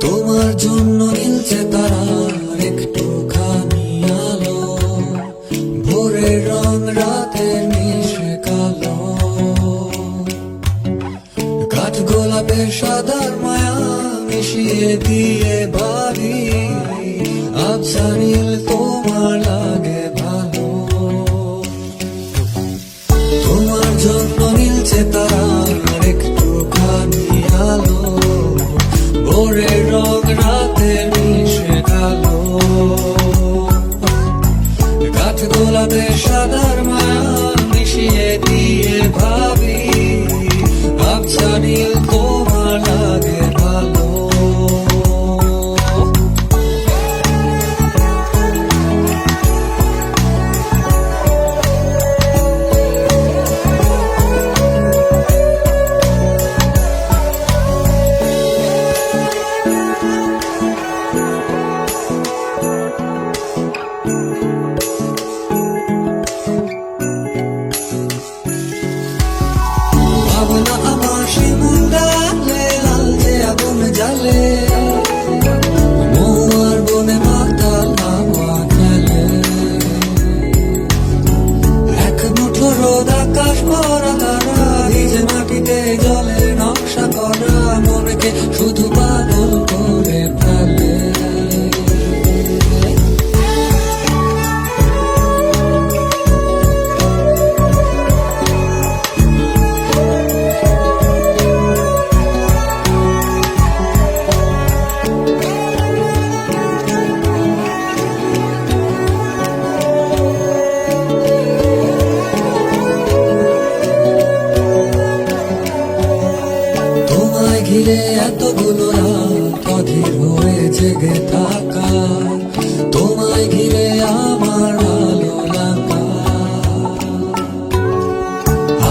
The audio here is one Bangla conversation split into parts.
তোমার জন্য গিলছে তারা একটু খানি আলো সাদার মায়া মিশিয়ে দিয়ে বাড়ি i'm sorry you left sariyal to malage. ঘিরে এতগুলো রাত অধীর হয়ে জেগে থাকা। তোমায় ঘিরে আমার আলো লাগা।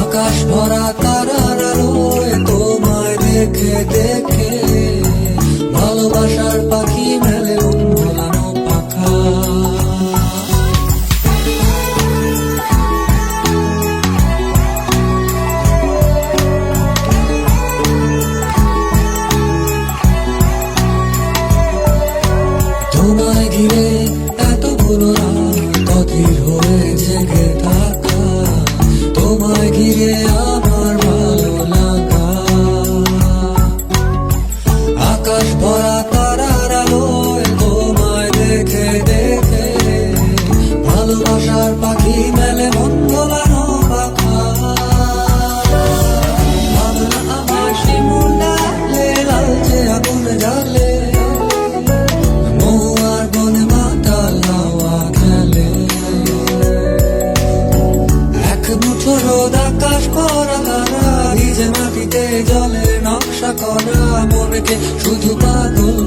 আকাশ ভরা তারার আলোয় তোমায় দেখে দেখে I give it all. জলে নকশা করা মনকে শুধু পাগল